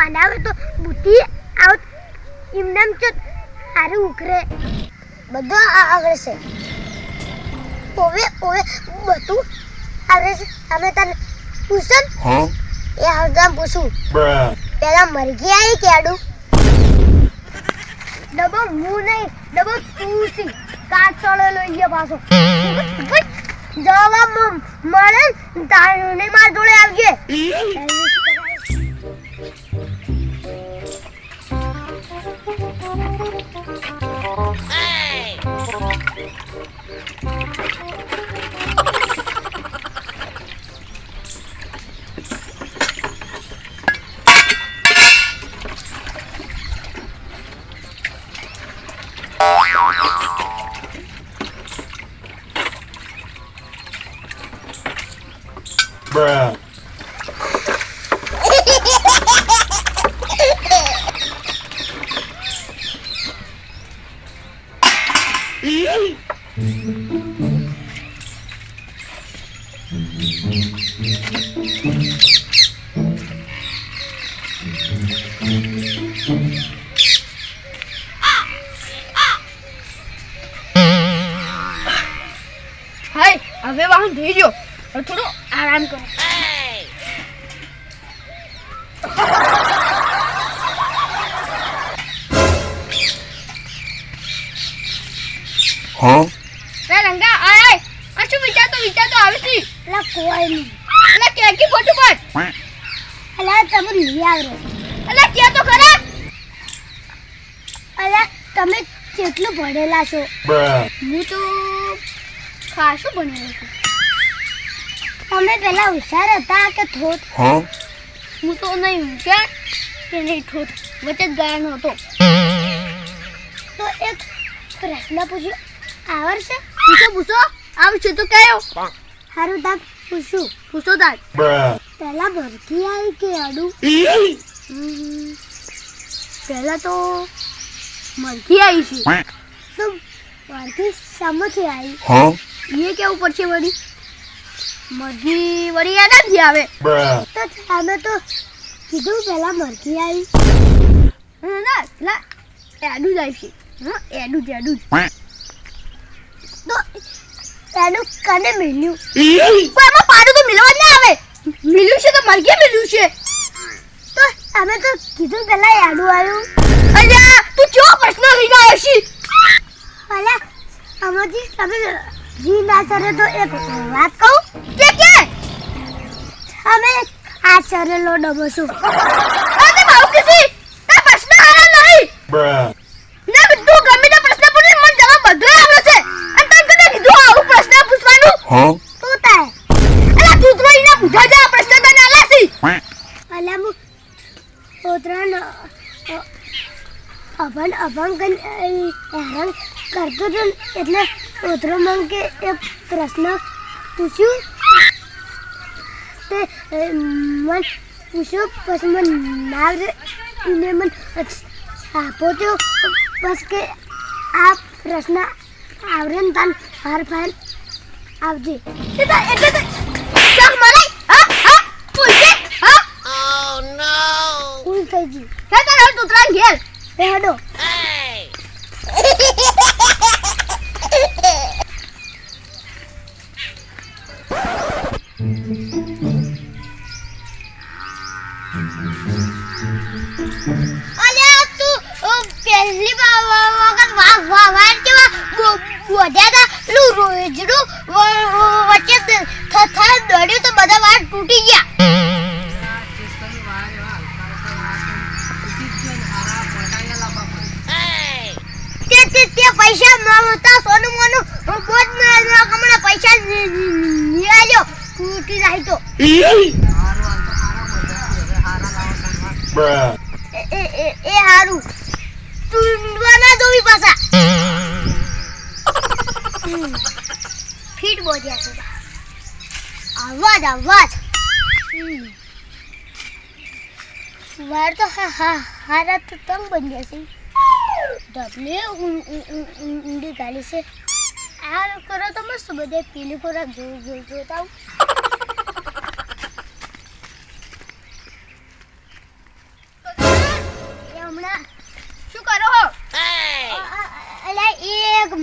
બનાવે તો બુદ્ધિ આવ એમનામ ચો સારું ઉખરે બધો આવડે છે. ઓવે ઓવે બધું આવડે છે. અમે તને પૂછન? એ આવતા પૂછું. પેલા મરઘી આવી કેડું ડબો હું નહીં ડબો તું સી કાચ ચડેલો લઈ પાછો. જવાબ મળે ને નહીં માર જોડે આવજે. Hey! વાહન થઈ ગયો હવે થોડો આરામ કરો. Huh? રે રંગા આય આ શું વિચારતો વિચારતો આવતી છે? અલા કોઈ નહીં. એટલે કે કી ફોટો પર અલા તમે લઈ આવરો. એટલે કે તો ખરા? અલા તમે કેટલું ભણેલા છો. હું તો ખાસું ભણેલો છું. તમે પેલા હોશિયાર હતા કે થોત? હું? તો નહીં હોશિયાર કે નહીં થોત વચ્ચે જ ગાયનો હતો. તો એક પ્રશ્ન પૂછ્યો. આવડશે? પૂછો પૂછો. આવશે તો કયો? સારું દાદ પૂછું. પૂછો દાદ પહેલા ભરતી આવી કે અડું? પહેલા તો મરઘી આવી છે. તો ભરતી સમથી આવી? એ કેવું પડશે વળી? મરઘી વળી યાદ નથી આવે તો અમે તો કીધું પેલા મરઘી આવી. ના પેલા એડું જ આવશે હા એડું જ એડું તો એનું કને મિલ્યું? પણ એમાં પાડું તો મિલવા જ ના આવે. મિલ્યું છે તો મરઘી મિલ્યું છે. તો અમે તો કીધું પેલા યાડું આવ્યું. અલ્યા તું જો પ્રશ્ન લઈને આવ્યો છે? અલ્યા અમાજી તમે જી ના સરે તો એક વાત કહું. અમે આ સરેલો ડબો છું અરે કીધી તે પ્રશ્ન હારા નહીં. ના તું ગમે તે પ્રશ્ન પૂછે મને જવાબ બધો આવડે છે. અને તને કને કીધું આવું પ્રશ્ન પૂછવાનું? Huh? તું તાય અલા તું તો એને પૂછા જા પ્રશ્ન તને આલા છે અલા હું પોતરાન અભન અભન કન હેરાન કરતો તો એટલે પોતરો મને કે એક પ્રશ્ન પૂછ્યું. તે અ, મન પૂછ્યું પછી મને ના એને મને આપો તો બસ કે આ પ્રશ્ન આવડે ને તાન હાર ફાર આવજે. તે તો એટલે તો મને હા હા પૂછે હા? ફૂલ થઈ ગયું. હે તારા તૂતરા ઘેર? એ હડો. એ એ એ- એ હારું તું ના દોવી પાછા હમ. ફીટ બોધ્યા છે અવાજ અવાજ હમ. વાર તો હા હા હારા તો તંગ બન્યા છે ડબલે ઊં- ઊં- ઊં- ઊં- ઊંડી ગાલી છે આ કરો તો મસ્ત બધે પીલી ખોરાક જો જો જોતા આવું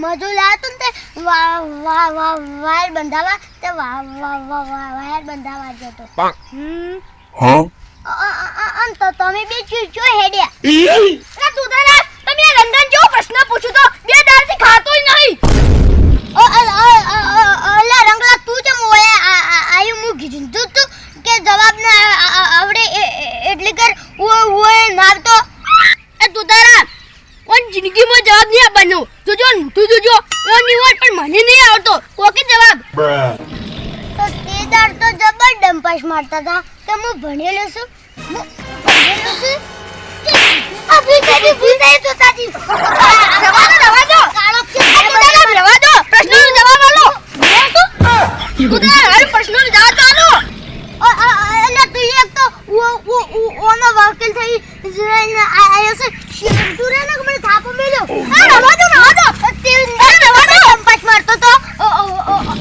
મજૂર લાવતો ને તે વા- વા- વા- વાયર બંધાવા તે વા- વા- વા- વા- વાયર બંધાવા જતો હમ તો તમે બે ચૂ- ચૂ હેડ્યા ના તું તારા તમે આ રંગન જેવો પ્રશ્ન પૂછું તો બે દાડથી ખાતોય નહીં અલા રંગલા તું જેમ હોય આયુ મુ કીધું તું કે જવાબ ના આવડે એટલે કર ઓ ઓય નાવતો એ તું તારા ઓન જિંદગીમાં જવાબ નહીં આપવાનો. જોજો તું જોજો. ઓ નહીં હોય પણ મને નહીં આવતો. ઓકે જવાબ? તો તે દાડ તો જબર ડંપાસ મારતા હતા. તો હું ભણેલો છું. હું ભણેલો છું. થઈ તો સાચી રવા દો રવા દો કાળો છે. એ તું રવા દો પ્રશ્નનો જવાબ આલો. તું તારા હર પ્રશ્નનો જવાબ આલો. અ, અ, અ, એટલે તું એક તો ઓ- ઓ- ઓ- ઓનો વકીલ થઈ જઈને આવ્યો છે. શેરતું રહે ને કે મને થાપો મેલ્યો. આ રવા દો, રવા દો. તે ડંપાસ મારતો તો. ઓ, ઓ, ઓ, ઓ,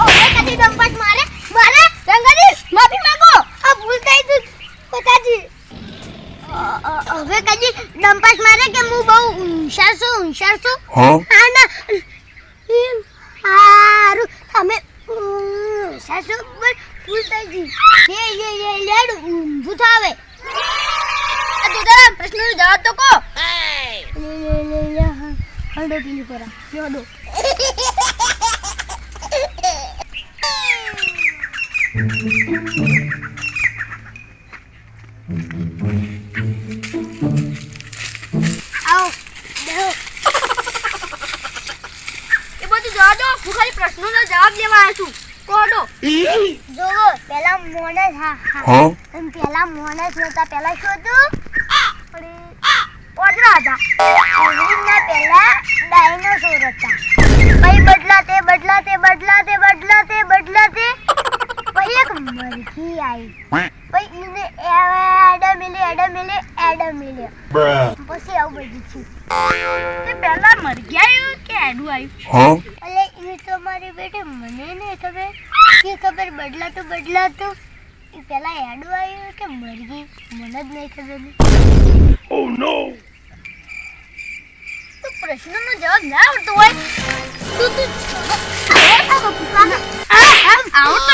ઓ, કદી ડંપાસ મારે? મારે? રંગાજી, માફી માંગો. આ ભૂલ થઈ ગઈ, પિતાજી. અ, અ, હવે કદી ડંપાસ મારે કે હું બહુ હોશિયાર છું હોશિયાર છું હા ના હારું તમે ઉમ, સાસુ પર ફૂલ થઈ ગઈ લે લે લે લેડ ઊંધું થાવે એ તું જવાબ તો હડો પીલી પરા હડો આવો બેહો. એ બધું જવા દો હું ખાલી પ્રશ્નોનો જવાબ લેવા આવ્યો છું. કોડો જોવો પેલા મોણસ હા હા. પેલા મોણસ જોતા પેલા શું હતું? ડાયનોસોર હતા પછી બદલાતે બદલાતે બદલાતે બદલાતે બદલાતે પછી એક મરઘી આવી પછી એને એડમ મિલે એડમ મિલે એડમ મિલે Bruh. પછી આવું બધું થયું તે પહેલા મરઘી આવ્યું કે એડું આવ્યું Huh? એટલે એ તો મારી બેટી મને નહીં ખબર કે ખબર બદલાતું બદલાતું એ પેલા એડું આવ્યું કે મરઘી મને જ નહીં ખબર Oh no! પ્રશ્નનો જવાબ ના આવડતો હોય તો તું આવડતો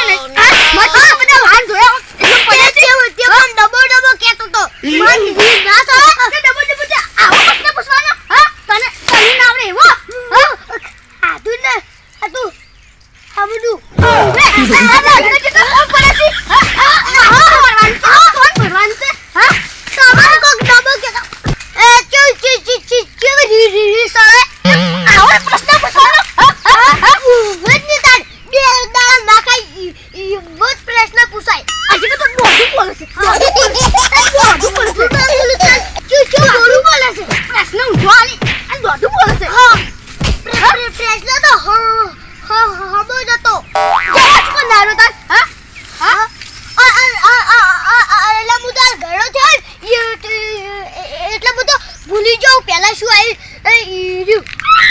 નહીં આ મત બધા વાન જોયા એટલું પડે છે ડબો ડબો કેતો તો મત ના તો ડબલ ડબલ છે આવો પ્રશ્ન પૂછવાનો હા તને તને ના આવડે એવો હા આ તું ને આ તું આ બધું લે, આ બાજુને કેટલો કોણ પડે છે? હા, હા, હા, ભરવાનું છે, હા, કોણ ભરવાનું છે? હા, તમારે કોક ડબો કેતો એ ચુ ચુ ચુ ચુ ચુ રી રી રી સળે આવો પ્રશ્ન પૂછવાનો? હા, હા, હા. વજની તાર બે દાડા નાખાય ઈ ઈ બહુ જ પ્રશ્ન પૂછાય આજે તો દોઢું બોલે છે, દોઢું બોલે છે, દોઢું બોલે છે. ચુ ચુ બોલું બોલે છે પ્રશ્ન ઊંધો આલી, આ દોઢું બોલે છે. હા પ્રે- પ્રે- પ્રશ્ન તો હ હ હબો જ હતો જવા જ કોણ દારૂ તાર? હા? હા આ- આ- આ- આ- આ- આ- એટલે હું તાર ઘરનો થયો ને, એ- એ- એ- એટલે બધો ભૂલી જાઉં પહેલા શું આવ્યું એ ઈ રહ્યું.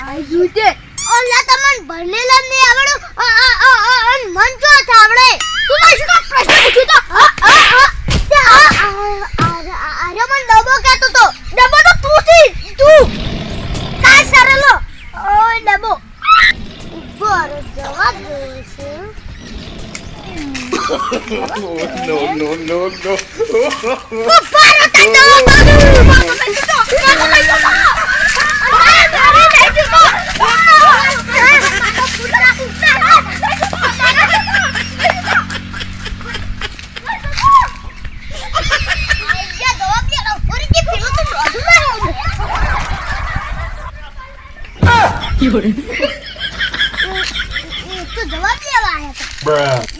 આયુ તે. ઓલા તમને ભણેલા જ નહીં આવડ્યું આ- આ- આ- આ- આ મન ચો આવડે તું મારી શું કામ પ્રશ્ન પૂછ્યો તો? હા, હા, હા. તે આ- આ- આ- આ- આર્ય મને ડબો કહેતો તો ડબ્બો તો તું છી, તું. કાંઈ સરેલો ઓય ડબો ઊભો રહો, જવા દો છે no, no, no, no. ઊભા રહો, તઈ જવા દો. બાપુ કઈ દીધો, બાપુ કઈ દીધો. અરે, મારે નહીં દીધો. No, no. પેલું તો દોઢું ના હોય. તો જવાબ લેવા આવ્યા હતા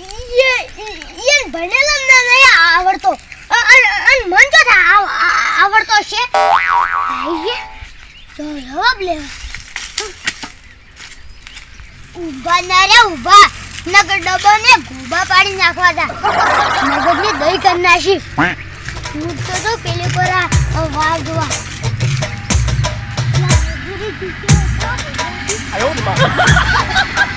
જવાબ લેવા ઊભા ના રે ઊભા નગર ડબ્બા ને ઘૂબા પાડી નાખવા તા મગજ ને દહીં કરી નાખી હું તો તો પેલી પર વાળ જોવા my.